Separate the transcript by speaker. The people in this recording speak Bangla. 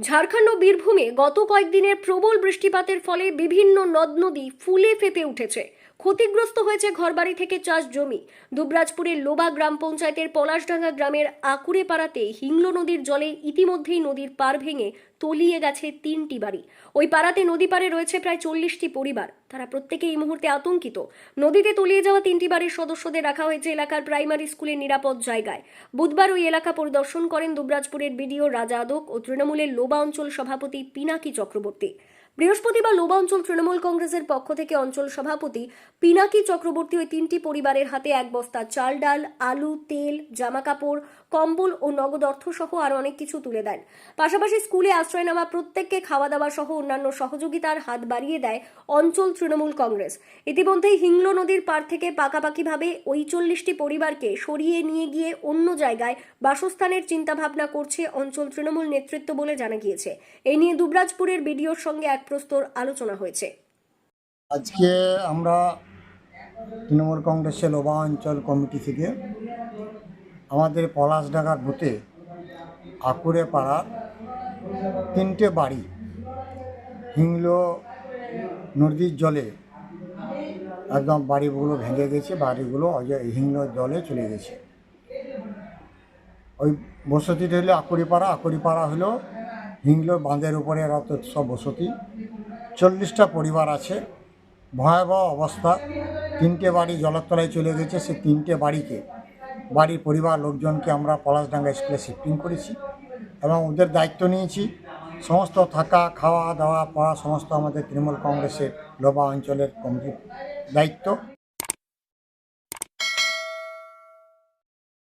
Speaker 1: ঝাড়খণ্ড বীরভূমে গত কয়েকদিনের প্রবল বৃষ্টিপাতের ফলে বিভিন্ন নদ নদী ফুলে ফেঁপে উঠেছে। ক্ষতিগ্রস্ত হয়েছে ঘরবাড়ি থেকে চাষ জমি। দুবরাজপুরের লোবা গ্রাম পঞ্চায়েতের পলাশডাঙ্গা গ্রামের আকুড়ে পাড়াতে হিংলো নদীর জলে ইতিমধ্যেই নদীর পার ভেঙে তলিয়ে গেছে তিনটি বাড়ি। ওই পাড়াতে নদী পারে রয়েছে প্রায় চল্লিশটি পরিবার। তারা প্রত্যেকে এই মুহূর্তে আতঙ্কিত। নদীতে তলিয়ে যাওয়া তিনটি বাড়ির সদস্যদের রাখা হয়েছে এলাকার প্রাইমারি স্কুলের নিরাপদ জায়গায়। বুধবার ওই এলাকা পরিদর্শন করেন দুবরাজপুরের বিডিও রাজা আদক ও তৃণমূলের লোবা অঞ্চল সভাপতি পিনাকি চক্রবর্তী। বৃহস্পতিবার লোবা অঞ্চল তৃণমূল কংগ্রেসের পক্ষ থেকে অঞ্চল সভাপতি পিনাকি চক্রবর্তী ওই তিনটি পরিবারের হাতে এক বস্তা চাল, ডাল, আলু, তেল, জামাকাপড়, কম্বল ও নগদ অর্থ সহ আরও অনেক কিছু তুলে দেন। পাশাপাশি স্কুলে আশ্রয় নেওয়া প্রত্যেককে খাওয়া দাওয়া সহ অন্যান্য সহযোগিতার হাত বাড়িয়ে দেয় অঞ্চল তৃণমূল কংগ্রেস। ইতিমধ্যেই হিংলো নদীর পার থেকে পাকাপাকিভাবে ওই চল্লিশটি পরিবারকে সরিয়ে নিয়ে গিয়ে অন্য জায়গায় বাসস্থানের চিন্তাভাবনা করছে অঞ্চল তৃণমূল নেতৃত্ব বলে জানা গিয়েছে। এই নিয়ে দুবরাজপুরের বিডিওর সঙ্গে এক প্রস্তর আলোচনা হয়েছে।
Speaker 2: আজকে আমরা তৃণমূল কংগ্রেসের লোবা অঞ্চল কমিটি থেকে আমাদের পলাশডাঙ্গার বুথে আকুড়ে পাড়ার তিনটে বাড়ি হিংলো নদীর জলে একদম বাড়িগুলো ভেঙে গেছে, বাড়িগুলো হিংলো জলে চলে গেছে। ওই বসতিটা হলো আকুড়িপাড়া আকুড়িপাড়া হলো হিংলো বাঁধের উপরে অত সব বসতি। চল্লিশটা পরিবার আছে। ভয়াবহ অবস্থা। তিনটে বাড়ি জলতলায় চলে গেছে। সে তিনটে বাড়িকে, বাড়ির পরিবার লোকজনকে আমরা পলাশডাঙ্গা স্কুলে শিফটিং করেছি এবং ওদের দায়িত্ব নিয়েছি। সমস্ত থাকা, খাওয়া, দাওয়া, পড়া, সমস্ত আমাদের তৃণমূল কংগ্রেসের লোবা অঞ্চলের কমিটির দায়িত্ব।